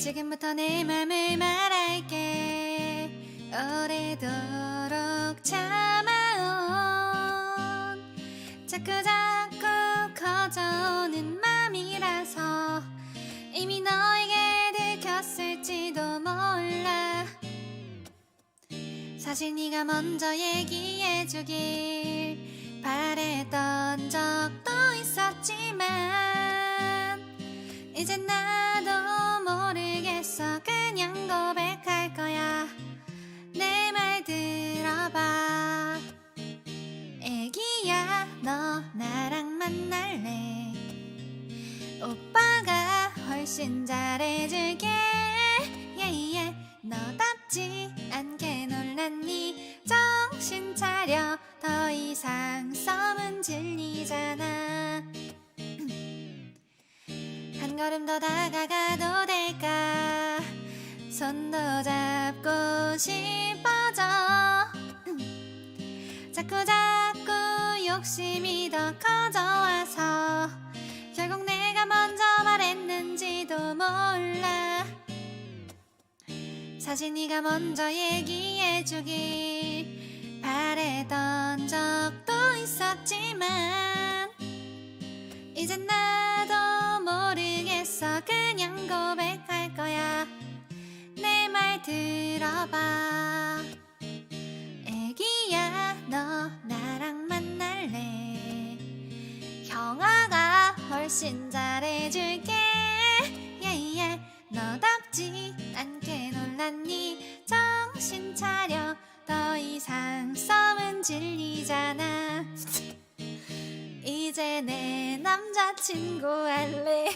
지금부터 내 맘을 말할게. 오래도록 참아온. 자꾸 자꾸 커져오는 맘이라서 이미 너에게 들켰을지도 몰라. 사실 네가 먼저 얘기해주길 바랬던 적도 있었지만 모르겠어 그냥 고백할 거야. 내 말 들어봐. 애기야 너 나랑 만날래? 오빠가 훨씬 잘해줄게. 예예 너답지 않게 놀랐니? 정신 차려. 더 이상 썸은 질리잖아. 한 걸음 더 다가가도 될까 손도 잡고 싶어져. 자꾸 자꾸 욕심이 더 커져와서 결국 내가 먼저 말했는지도 몰라. 사실 네가 먼저 얘기해주길 바랬던 적도 있었지만 이젠 나도 모르겠어. 그냥 고백할 거야 형아가 훨씬 잘해줄게. 예예 너답지 않게 놀랐니? 정신 차려. 더 이상 썸은 질리잖아. 이제 내 남자친구 할래